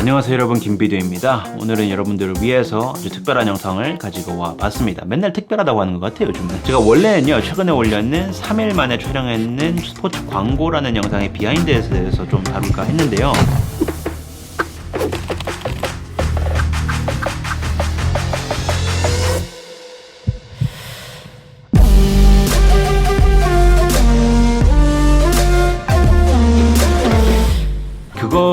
안녕하세요 여러분. 김비두입니다. 오늘은 여러분들을 위해서 아주 특별한 영상을 가지고 와 봤습니다. 맨날 특별하다고 하는 것 같아요 요즘은. 제가 원래는요 최근에 올렸는 3일 만에 촬영했는 스포츠 광고라는 영상의 비하인드에 대해서 좀 다룰까 했는데요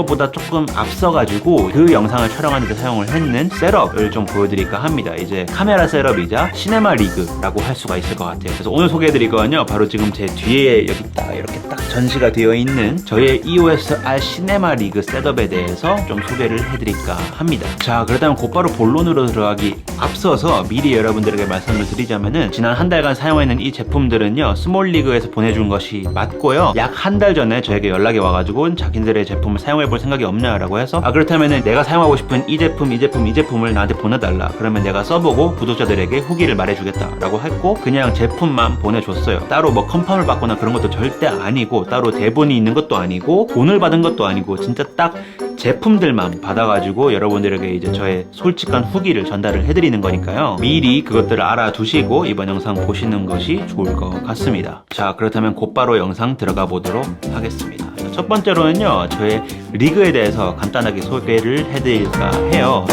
그거보다 조금 앞서가지고 그 영상을 촬영하는 데 사용을 했는 셋업을 좀 보여드릴까 합니다. 이제 카메라 셋업이자 시네마 리그라고 할 수가 있을 것 같아요. 그래서 오늘 소개해드릴 거는요. 바로 지금 제 뒤에 여기 딱 이렇게 딱 전시가 되어 있는 저의 EOS R 시네마 리그 셋업에 대해서 좀 소개를 해드릴까 합니다. 자, 그렇다면 곧바로 본론으로 들어가기 앞서서 미리 여러분들에게 말씀을 드리자면은 지난 한 달간 사용했는 이 제품들은요. 스몰 리그에서 보내준 것이 맞고요. 약 한 달 전에 저에게 연락이 와가지고 자기들의 제품을 사용해 볼 생각이 없냐라고 해서 아 그렇다면은 내가 사용하고 싶은 이 제품 이 제품 이 제품을 나한테 보내달라. 그러면 내가 써보고 구독자들에게 후기를 말해주겠다라고 했고 그냥 제품만 보내줬어요. 따로 뭐 컴펌을 받거나 그런 것도 절대 아니고 따로 대본이 있는 것도 아니고 돈을 받은 것도 아니고 진짜 딱 제품들만 받아가지고 여러분들에게 이제 저의 솔직한 후기를 전달을 해드리는 거니까요. 미리 그것들을 알아두시고 이번 영상 보시는 것이 좋을 것 같습니다. 자, 그렇다면 곧바로 영상 들어가 보도록 하겠습니다. 자, 첫 번째로는요, 저의 리그에 대해서 간단하게 소개를 해드릴까 해요.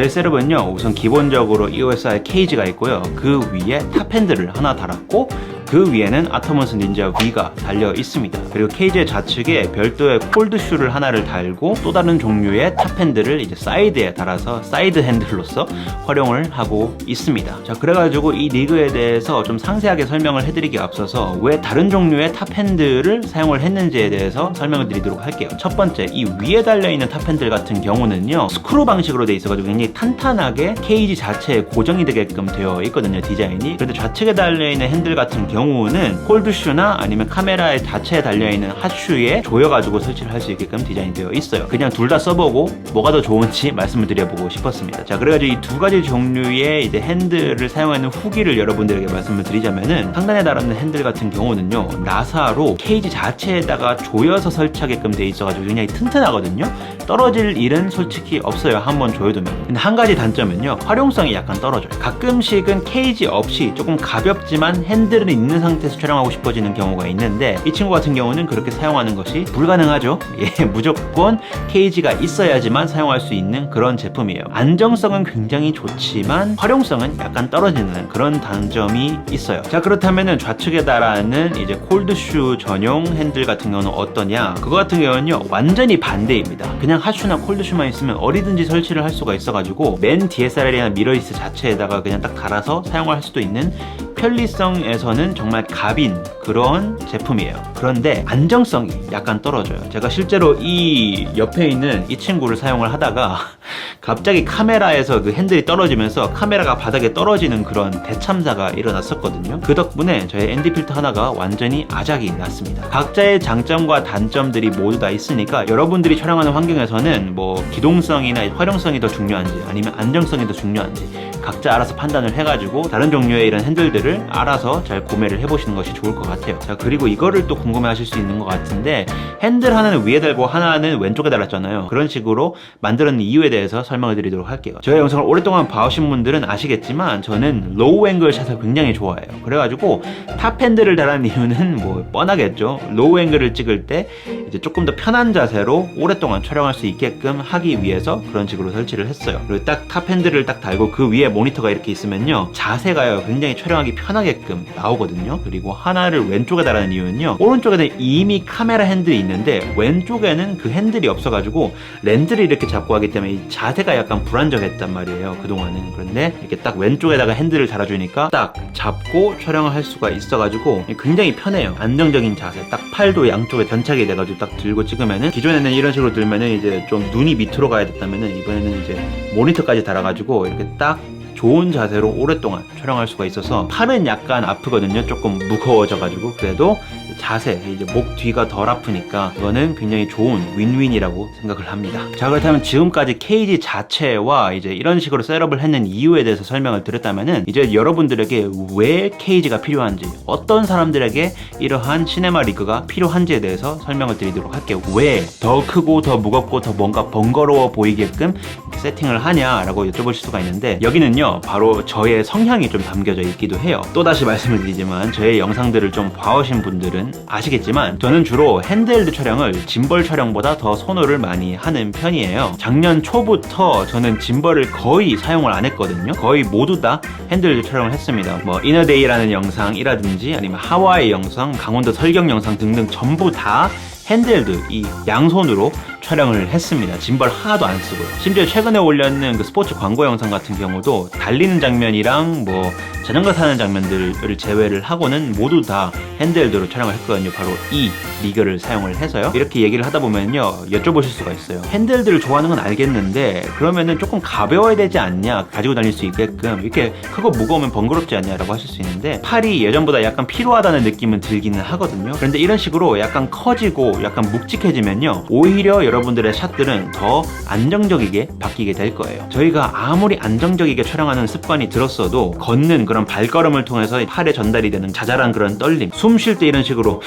저의 셋업은요 우선 기본적으로 EOSR 케이지가 있고요 그 위에 탑핸들을 하나 달았고 그 위에는 아토몬스 닌자 V가 달려 있습니다. 그리고 케이지 좌측에 별도의 콜드 슈를 하나를 달고 또 다른 종류의 탑핸들을 이제 사이드에 달아서 사이드 핸들로서 활용을 하고 있습니다. 자 그래가지고 이 리그에 대해서 좀 상세하게 설명을 해드리기 앞서서 왜 다른 종류의 탑핸들을 사용을 했는지에 대해서 설명을 드리도록 할게요. 첫 번째 이 위에 달려있는 탑핸들 같은 경우는요 스크루 방식으로 돼 있어가지고 굉장히 탄탄하게 케이지 자체에 고정이 되게끔 되어 있거든요 디자인이. 그런데 좌측에 달려있는 핸들 같은 경우 는 홀드슈나 아니면 카메라의 자체에 달려있는 핫슈에 조여가지고 설치를 할 수 있게끔 디자인이 되어 있어요. 그냥 둘 다 써보고 뭐가 더 좋은지 말씀을 드려보고 싶었습니다. 자 그래가지고 이 두 가지 종류의 이제 핸들을 사용하는 후기를 여러분들에게 말씀을 드리자면은 상단에 달았는 핸들 같은 경우는요 나사로 케이지 자체에다가 조여서 설치하게끔 돼 있어가지고 굉장히 튼튼하거든요 떨어질 일은 솔직히 없어요. 한번 조여두면. 근데 한 가지 단점은요. 활용성이 약간 떨어져요. 가끔씩은 케이지 없이 조금 가볍지만 핸들은 있는 상태에서 촬영하고 싶어지는 경우가 있는데 이 친구 같은 경우는 그렇게 사용하는 것이 불가능하죠. 예 무조건 케이지가 있어야지만 사용할 수 있는 그런 제품이에요. 안정성은 굉장히 좋지만 활용성은 약간 떨어지는 그런 단점이 있어요. 자 그렇다면은 좌측에 달하는 이제 콜드슈 전용 핸들 같은 경우는 어떠냐? 그거 같은 경우는요. 완전히 반대입니다. 그냥 핫슈나 콜드슈만 있으면 어디든지 설치를 할 수가 있어가지고 맨 DSLR이나 미러리스 자체에다가 그냥 딱 달아서 사용할 수도 있는 편리성에서는 정말 갑인 그런 제품이에요. 그런데 안정성이 약간 떨어져요. 제가 실제로 이 옆에 있는 이 친구를 사용을 하다가 갑자기 카메라에서 그 핸들이 떨어지면서 카메라가 바닥에 떨어지는 그런 대참사가 일어났었거든요. 그 덕분에 저의 ND 필터 하나가 완전히 아작이 났습니다. 각자의 장점과 단점들이 모두 다 있으니까 여러분들이 촬영하는 환경에서는 뭐 기동성이나 활용성이 더 중요한지 아니면 안정성이 더 중요한지 각자 알아서 판단을 해가지고 다른 종류의 이런 핸들들을 알아서 잘 구매를 해보시는 것이 좋을 것 같아요. 자 그리고 이거를 또 궁금해 하실 수 있는 것 같은데 핸들 하나는 위에 달고 하나는 왼쪽에 달았잖아요. 그런 식으로 만들었는 이유에 대해서 설명을 드리도록 할게요. 저의 영상을 오랫동안 봐오신 분들은 아시겠지만 저는 로우 앵글 샷을 굉장히 좋아해요. 그래가지고 탑 핸들을 달한 이유는 뭐 뻔하겠죠. 로우 앵글을 찍을 때 이제 조금 더 편한 자세로 오랫동안 촬영할 수 있게끔 하기 위해서 그런 식으로 설치를 했어요. 그리고 딱 탑 핸들을 딱 달고 그 위에 모니터가 이렇게 있으면요 자세가요 굉장히 촬영하기 편하게끔 나오거든요. 그리고 하나를 왼쪽에 달하는 이유는요. 오른쪽에는 이미 카메라 핸들이 있는데 왼쪽에는 그 핸들이 없어가지고 렌즈를 이렇게 잡고 하기 때문에 이 자세가 약간 불안정했단 말이에요. 그동안은. 그런데 이렇게 딱 왼쪽에다가 핸들을 달아주니까 딱 잡고 촬영을 할 수가 있어가지고 굉장히 편해요. 안정적인 자세. 딱 팔도 양쪽에 견착이 돼가지고 딱 들고 찍으면은 기존에는 이런 식으로 들면은 이제 좀 눈이 밑으로 가야 됐다면은 이번에는 이제 모니터까지 달아가지고 이렇게 딱 좋은 자세로 오랫동안 촬영할 수가 있어서 팔은 약간 아프거든요. 조금 무거워져가지고 그래도 자세, 이제 목 뒤가 덜 아프니까 그거는 굉장히 좋은 윈윈이라고 생각을 합니다. 자 그렇다면 지금까지 케이지 자체와 이제 이런 식으로 셋업을 했는 이유에 대해서 설명을 드렸다면은 이제 여러분들에게 왜 케이지가 필요한지, 어떤 사람들에게 이러한 시네마 리그가 필요한지에 대해서 설명을 드리도록 할게요. 왜 더 크고 더 무겁고 더 뭔가 번거로워 보이게끔 세팅을 하냐라고 여쭤보실 수가 있는데 여기는요 바로 저의 성향이 좀 담겨져 있기도 해요. 또 다시 말씀을 드리지만 저의 영상들을 좀 봐오신 분들은 아시겠지만 저는 주로 핸드헬드 촬영을 짐벌 촬영보다 더 선호를 많이 하는 편이에요. 작년 초부터 저는 짐벌을 거의 사용을 안 했거든요. 거의 모두 다 핸드헬드 촬영을 했습니다. 뭐 이너데이라는 영상이라든지 아니면 하와이 영상, 강원도 설경 영상 등등 전부 다 핸드헬드 이 양손으로 촬영을 했습니다. 짐벌 하나도 안 쓰고요. 심지어 최근에 올렸는 그 스포츠 광고 영상 같은 경우도 달리는 장면이랑 뭐 자전거 타는 장면들을 제외를 하고는 모두 다 핸드헬드로 촬영을 했거든요. 바로 이 리그를 사용을 해서요. 이렇게 얘기를 하다 보면요. 여쭤보실 수가 있어요. 핸드헬드를 좋아하는 건 알겠는데 그러면은 조금 가벼워야 되지 않냐? 가지고 다닐 수 있게끔 이렇게 크고 무거우면 번거롭지 않냐라고 하실 수 있는데 팔이 예전보다 약간 피로하다는 느낌은 들기는 하거든요. 그런데 이런 식으로 약간 커지고 약간 묵직해지면요. 오히려 여러분들의 샷들은 더 안정적이게 바뀌게 될 거예요. 저희가 아무리 안정적이게 촬영하는 습관이 들었어도 걷는 그런 발걸음을 통해서 팔에 전달이 되는 자잘한 그런 떨림, 숨 쉴 때 이런 식으로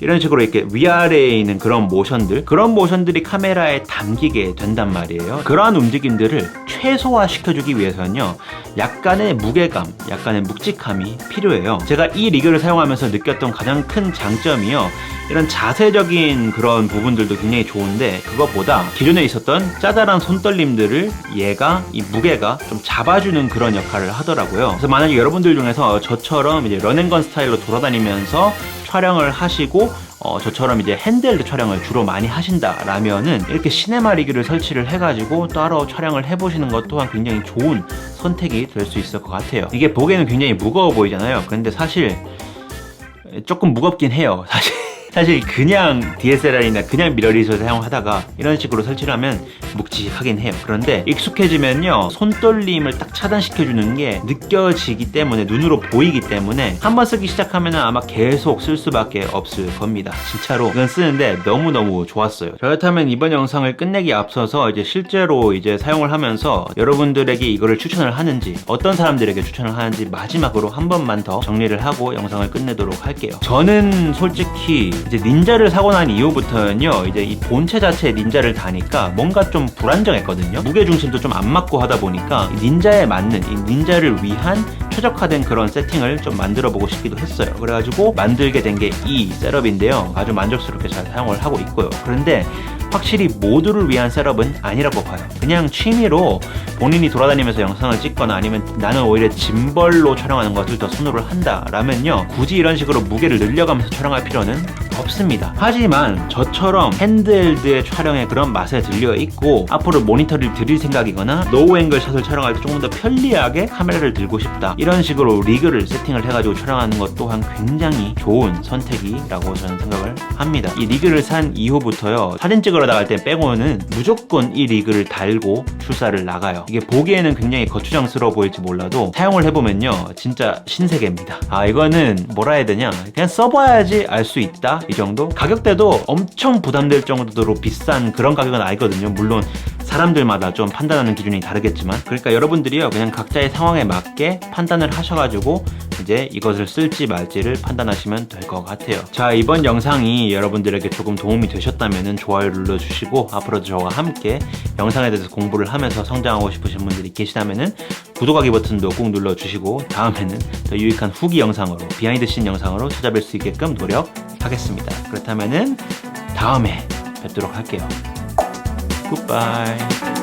이런 식으로 이렇게 위아래에 있는 그런 모션들 그런 모션들이 카메라에 담기게 된단 말이에요 그러한 움직임들을 최소화 시켜주기 위해서는요 약간의 무게감 약간의 묵직함이 필요해요 제가 이 리그를 사용하면서 느꼈던 가장 큰 장점이요 이런 자세적인 그런 부분들도 굉장히 좋은데 그것보다 기존에 있었던 짜잘한 손떨림들을 얘가 이 무게가 좀 잡아주는 그런 역할을 하더라고요. 그래서 만약에 여러분들 중에서 저처럼 이제 런앤건 스타일로 돌아다니면서 촬영을 하시고 어, 저처럼 이제 핸드헬드 촬영을 주로 많이 하신다라면은 이렇게 시네마 리그를 설치를 해가지고 따로 촬영을 해보시는 것 또한 굉장히 좋은 선택이 될 수 있을 것 같아요. 이게 보기에는 굉장히 무거워 보이잖아요. 그런데 사실 조금 무겁긴 해요. 사실. 사실 그냥 DSLR이나 그냥 미러리스를 사용하다가 이런 식으로 설치를 하면 묵직하긴 해요. 그런데 익숙해지면요 손떨림을 딱 차단시켜주는 게 느껴지기 때문에 눈으로 보이기 때문에 한번 쓰기 시작하면 아마 계속 쓸 수밖에 없을 겁니다. 진짜로 이건 쓰는데 너무 너무 좋았어요. 그렇다면 이번 영상을 끝내기 앞서서 이제 실제로 이제 사용을 하면서 여러분들에게 이거를 추천을 하는지 어떤 사람들에게 추천을 하는지 마지막으로 한 번만 더 정리를 하고 영상을 끝내도록 할게요. 저는 솔직히 이제 닌자를 사고 난 이후부터는요 이제 이 본체 자체에 닌자를 다니까 뭔가 좀 불안정했거든요. 무게 중심도 좀 안 맞고 하다 보니까 이 닌자에 맞는 이 닌자를 위한 최적화된 그런 세팅을 좀 만들어 보고 싶기도 했어요. 그래가지고 만들게 된 게 이 셋업인데요. 아주 만족스럽게 잘 사용을 하고 있고요. 그런데 확실히 모두를 위한 셋업은 아니라고 봐요. 그냥 취미로 본인이 돌아다니면서 영상을 찍거나 아니면 나는 오히려 짐벌로 촬영하는 것을 더 선호를 한다라면요. 굳이 이런 식으로 무게를 늘려가면서 촬영할 필요는 없습니다. 하지만 저처럼 핸드헬드의 촬영에 그런 맛에 들려 있고 앞으로 모니터를 들일 생각이거나 로우 앵글 샷을 촬영할 때 조금 더 편리하게 카메라를 들고 싶다. 이런 식으로 리그를 세팅을 해가지고 촬영하는 것 또한 굉장히 좋은 선택이라고 저는 생각을 합니다. 이 리그를 산 이후부터요. 사진 찍 으러 나갈 때 빼고는 무조건 이 리그를 달고 출사를 나가요. 이게 보기에는 굉장히 거추장스러워 보일지 몰라도 사용을 해보면요. 진짜 신세계입니다. 아 이거는 뭐라 해야 되냐. 그냥 써봐야지 알 수 있다. 이 정도? 가격대도 엄청 부담될 정도로 비싼 그런 가격은 아니거든요. 물론 사람들마다 좀 판단하는 기준이 다르겠지만 그러니까 여러분들이요 그냥 각자의 상황에 맞게 판단을 하셔가지고 이제 이것을 쓸지 말지를 판단하시면 될 것 같아요. 자 이번 영상이 여러분들에게 조금 도움이 되셨다면 좋아요를 눌러주시고 앞으로도 저와 함께 영상에 대해서 공부를 하면서 성장하고 싶으신 분들이 계시다면 구독하기 버튼도 꼭 눌러주시고 다음에는 더 유익한 후기 영상으로 비하인드 씬 영상으로 찾아뵐 수 있게끔 노력하겠습니다. 그렇다면은 다음에 뵙도록 할게요 Goodbye.